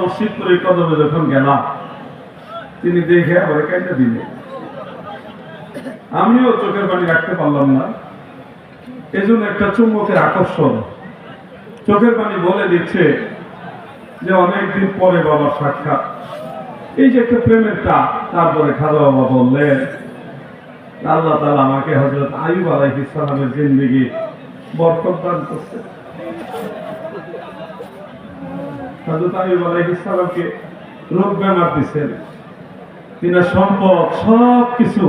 বাবু শিবপুরের কদমে যখন গেলাম, তিনি দেখে আমার কেটে দিলে। আমিও চোখের পানি রাখতে পারলাম না। এজন্য একটা চুম্বকের আকর্ষণ। চোখের পানি বলে দিচ্ছে যে অনেকদিন পরে বাবার সাক্ষাৎ। এই যে একটা প্রেমের টান তারপরে খাজা বাবা বললেন, আল্লাহ তালা আমাকে হজরত আয়ুব আলাইহিস সালামের জিন্দিগি বরকত দান করছে। আয়ুব রোগ দিচ্ছেন সম্পদ সব কিছু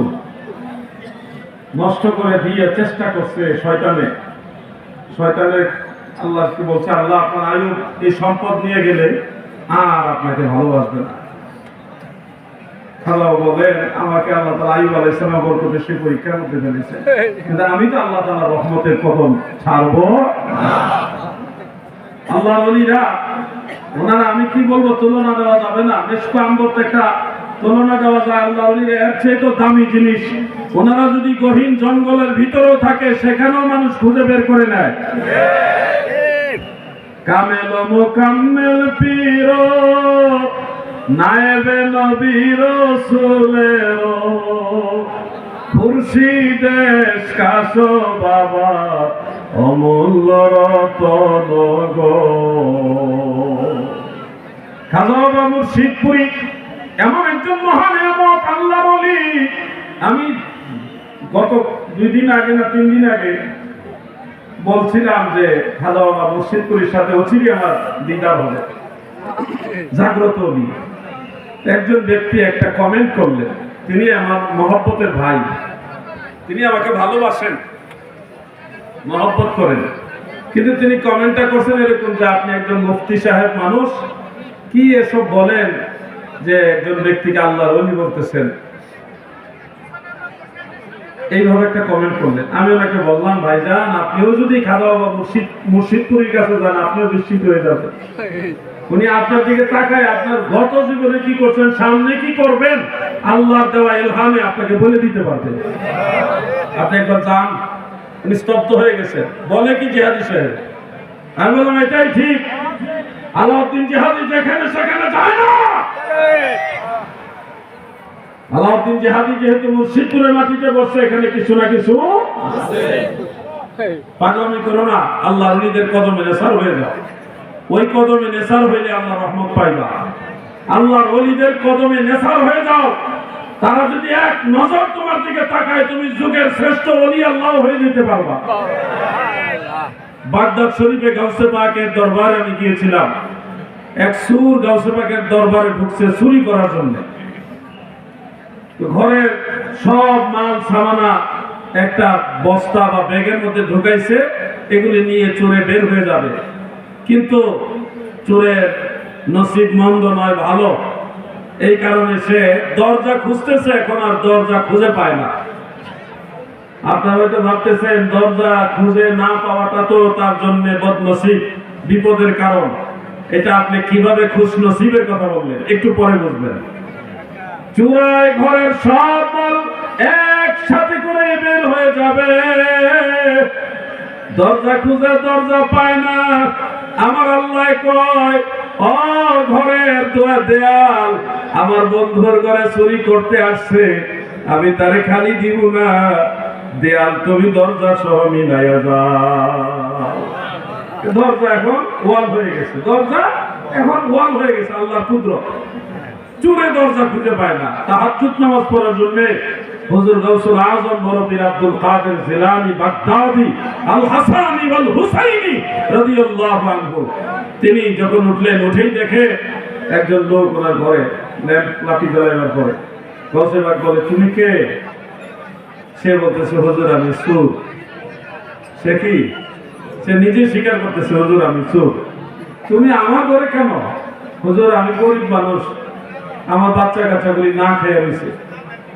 নষ্ট করে দিয়ে চেষ্টা করছে শয়তানে। বলছে? আল্লাহ আপনার আয়ুব এই সম্পদ নিয়ে গেলে আর আপনাকে ভালোবাসবে না। খালাও বলেন, আমাকে আল্লাহ তালা আইব আলাই সে পরীক্ষার মধ্যে ফেলেছে কিন্তু আমি তো আল্লাহ তালা রহমতের কদম ছাড়বো। আল্লাহ বলিরা ওনারা, আমি কি বলব, তুলনা দেওয়া যাবে না। মেশকো আম্বর একটা তুলনা দেওয়া যায়, আল্লাহ এর চেয়ে তো দামি জিনিস। ওনারা যদি গহীন জঙ্গলের ভিতরেও থাকে, সেখানেও মানুষ খুঁজে বের করে নেয়। কামেল মোকাম্মেল পীর, নায়েবে নবীর সুলের খুরশিদেশ কাশ বাবা অমূল্য রতন খাজা বাবা মুর্শিদপুরি এমন একজন মহান এমত আল্লাহ বলি আমি গত দুই দিন আগে না তিন দিন আগে বলছিলাম যে খাজা বাবা মুর্শিদপুরের সাথে অচিরি আমার দিদার হবে। জাগ্রত হবি একজন ব্যক্তি একটা কমেন্ট করলেন, তিনি আমার মহব্বতের ভাই। তিনি আমাকে ভালোবাসেন। মহব্বত করেন। কিন্তু তিনি কমেন্টটা করছেন এরকম যে আপনি একজন মুফতি সাহেব মানুষ, কি এসব বলেন যে একজন ব্যক্তিকে আল্লাহর অলি বলতেছেন? এইভাবে একটা কমেন্ট করলেন। আমি ওনাকে বললাম, ভাইজান, আপনিও যদি খাজা বাবা মুর্শিদ, মুর্শিদপুরের কাছে যান, আপনিও বিস্মিত হয়ে যাবেন। উনি আপনার দিকে তাকায়, আপনার গত জীবনে কি করছেন, সামনে কি করবেন? আল্লাহর দেওয়া ইলহামে আপনাকে বলে দিতে পারবেন আপনি একবার যান। উনি স্তব্ধ হয়ে গেছেন। বলে কি জেহাদি সাহেব? আমি বললাম, এটাই ঠিক। আলাউদ্দিন জেহাদি যেখানে, সেখানে যায় না। আলাউদ্দিন জেহাদি যেহেতু মুর্শিদপুরের মাটিতে বসছে, এখানে কিছু না কিছু পাগলামি করো না। আল্লাহ নিজের কদমে নেশার হয়ে যাও। ওই কদমে নেশার হইলে আল্লাহ রহমত পাইবা। আল্লাহর অলিদের কদমে নেশার হয়ে যাও। তারা যদি এক নজর তোমার দিকে তাকায়, তুমি যুগের শ্রেষ্ঠ অলি আল্লাহ হয়ে যেতে পারবা। বাগদাদ শরীফে গাউসে পাকের দরবারে আমি গিয়েছিলাম। এক সুর গাউসে পাকের দরবারে ঢুকছে চুরি করার জন্য। ঘরের সব মাল, সামানা, একটা বস্তা বা ব্যাগের মধ্যে ঢুকাইছে, এগুলি নিয়ে চোরে বের হয়ে যাবে। কিন্তু চোরের নসিব মন্দ নয়, ভালো। এই কারণে সে দরজা খুঁজতেছে, এখন আর দরজা খুঁজে পায় না। আপনারা হয়তো ভাবতেছেন, দরজা খুঁজে না পাওয়াটা তো তার জন্য বদনসিব, বিপদের কারণ। এটা আপনি কীভাবে খুশ নসিবের কথা বললেন? একটু পরে বুঝবেন। চূড়ায় ঘরের সব মাল একসাথে করে বের হয়ে যাবে। দরজা খুঁজে দরজা পায় না। আমার আল্লাহ কয় ও ঘরের দোয়া দেয়াল আমার বন্ধুর ঘরে চুরি করতে আসছে। আমি তারে খালি দিব না। দেয়াল তুমি দরজা সহ মিলাইয়া যাও। দরজা এখন ওয়াল হয়ে গেছে। দরজা এখন ওয়াল হয়ে গেছে, আল্লাহর কুদরত। চুরে দরজা খুঁজে পায় না। তাহাজ্জুদ নামাজ পড়ার জন্য হুজুর গাউসুল আজম বরফির আব্দুল কাদের জিলানি, বাগদাদি আল হাসানি ওয়াল হুসাইনি রাদিয়াল্লাহু আনহু। তিনি যখন উঠলেন, উঠেই দেখে একজন লোক ওনার ঘরে লাঠি জ্বালাইবার পরে। বাগ বলে, তুমি কে? সে বলতেছে, হুজুর, আমি সুর সে কি? সে নিজে স্বীকার করতেছে, হুজুর, আমি সুর তুমি আমার ঘরে কেন? হুজুর, আমি গরিব মানুষ। আমার বাচ্চা কাচ্চাগুলি না খেয়ে রয়েছে।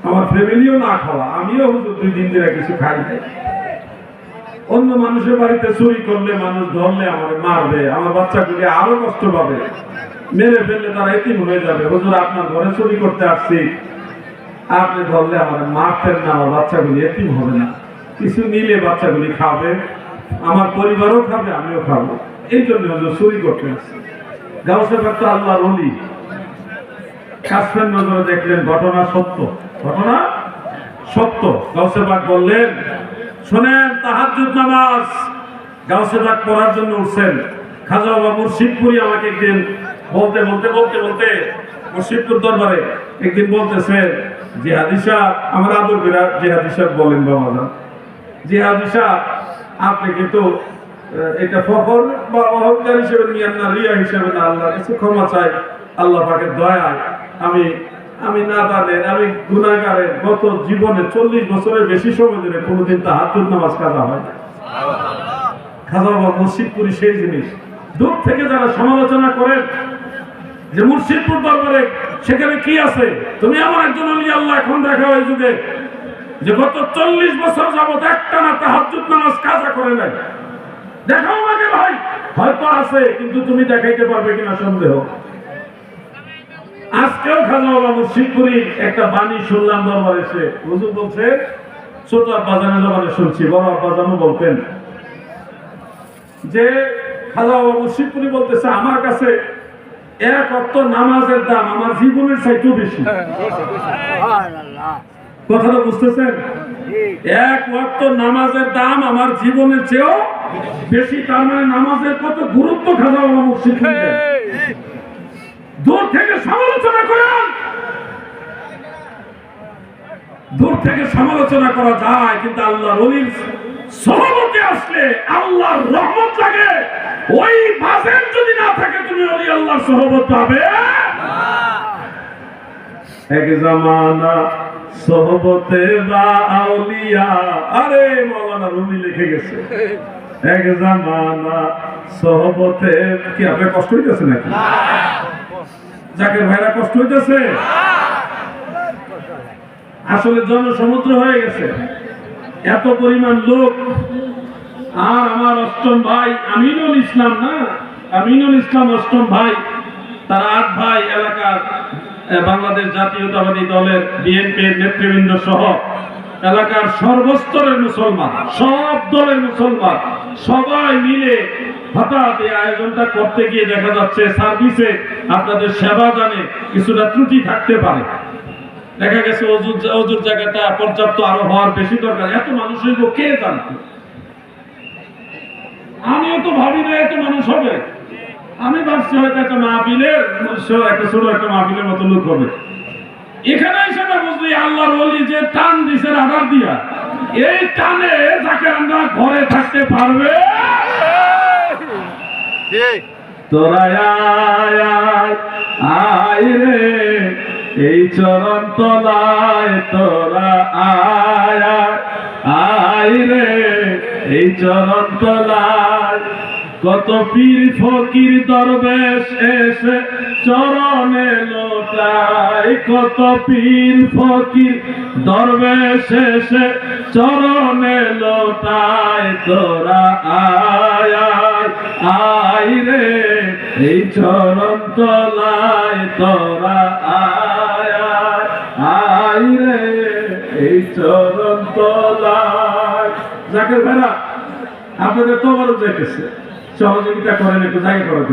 আমার ফ্যামিলিও না খাওয়া। আমিও হুজুর দুই দিন ধরে কিছু খাই নাই। অন্য মানুষের বাড়িতে চুরি করলে, মানুষ ধরলে আমার মারবে। আমার বাচ্চাগুলি আরও কষ্ট পাবে। মেরে ফেললে তারা এতিম হয়ে যাবে। হুজুর, আপনার ঘরে চুরি করতে আসছি। আপনি ধরলে আমার মারতেন না আমার বাচ্চাগুলি এতিম হবে না। কিছু নিলে বাচ্চাগুলি খাবে, আমার পরিবারও খাবে, আমিও খাব। এই জন্য হুজুর চুরি করতে আসছি। গাউসে পাক তো অলি কাশ্মের নজরে দেখলেন ঘটনা সত্য। ঘটনা সত্য। গাউসে পাক বললেন, শোনেন, তাহাজ্জুদ নামাজ। গাউসে পাক পড়ার জন্য উঠছেন। খাজা বাবা মুর্শিদপুরি আমাকে একদিন বলতে বলতে বলতে বলতে মুর্শিদপুর দরবারে একদিন বলতেছে যে হাদিসা আমার আদর বিরা যে হাদিসা বলেন বাবা যান। যে হাদিসা আপনি কিন্তু এটা ফখর বা অহংকার হিসেবে নিয়ে না রিয়া হিসেবে না আল্লাহ কাছে ক্ষমা চাই আল্লাহ পাকের দয়ায় আমি আমি না জানেন আমি গুণাগারের গত জীবনে চল্লিশ বছরের বেশি সময় ধরে কোনোদিন তা হাত নামাজ কাজা হয় না খাজা বাবা মুর্শিদপুরি সেই জিনিস। দূর থেকে যারা সমালোচনা করেন যে মুর্শিদপুর দরবারে, সেখানে কি আছে? তুমি এমন একজন অলি আল্লাহ এখন দেখা হয় যুগে, যে গত চল্লিশ বছর যাবত একটা না তাহাজুদ নামাজ কাজা করে নাই। দেখাও আমাকে ভাই, হয়তো আছে, কিন্তু তুমি দেখাইতে পারবে কিনা সন্দেহ। আজকেও খাজা বাবা মুর্শিদপুরি একটা বাণী শুনলাম দরবার এসে। হুজুর বলছে, ছোট আব্বাজানের জবানে শুনছি, বড় আব্বাজানও বলতেন যে খাজা বাবা মুর্শিদপুরি বলতেছে, আমার কাছে এক অক্ত নামাজের দাম আমার জীবনের চাইতেও বেশি। কথাটা বুঝতেছেন? এক ওয়াক্ত নামাজের দাম আমার জীবনের চেয়েও বেশি তার মানে নামাজের কত গুরুত্ব খাজা বাবা মুর্শিদপুরি দূর থেকে সমালোচনা করেন। দূর থেকে সমালোচনা করা যায় কিন্তু আল্লাহর অলির সহমতে আসলে আল্লাহর রহমত লাগে। ওই বাজেট যদি না থাকে, তুমি অলি আল্লাহর সহমত পাবে এক জামানা বা আউলিয়া। আরে রুমি লিখে গেছে। এক জামানা কি কষ্ট হইতেছে নাকি? জাকের ভাইরা কষ্ট হইতেছে। আসলে জনসমুদ্র হয়ে গেছে। এত পরিমাণ লোক। আর আমার অষ্টম ভাই আমিনুল ইসলাম না? আমিনুল ইসলাম অষ্টম ভাই। তার আট ভাই এলাকার বাংলাদেশ জাতীয়তাবাদী দলের বিএনপির নেতৃবৃন্দ সহ এলাকার সর্বস্তরের মুসলমান, সব দলের মুসলমান, সবাই মিলে হঠাৎ এই আয়োজনটা করতে গিয়ে দেখা যাচ্ছে, সার্ভিসে আপনাদের সেবা দানে কিছুটা ত্রুটি থাকতে পারে। দেখা গেছে অজুর অজুর জায়গাটা পর্যাপ্ত আরও হওয়ার বেশি দরকার। এত মানুষ হইব কে জানত? আমিও তো ভাবি না এত মানুষ হবে। আমি ভাবছি হয়তো একটা মাহফিলের একটা ছোট একটা মাহফিলের মতো লোক হবে। এখানে সেটা বুঝলি আল্লাহর বলি যে টান দিছে রাডার দিয়া এই টানে যাকে আমরা ঘরে থাকতে পারবে। তোরা আয় রে। এই চরণ তলায় তোরা আয়া, আয় রে। এই চরণ তলায় কত পীর ফকির দরবেশ এসে চরণে লোটায়। কত পীর ফকির দরবেশ এসে চরণে লোটায়। তোরা আয় আয় রে। এই চরণ তলায় তোরা এই চরণ তলায়। জাকের ভাইরা আপনাদের তো বড় যাইতেছে। সহযোগিতা করেন একটু জায়গা করে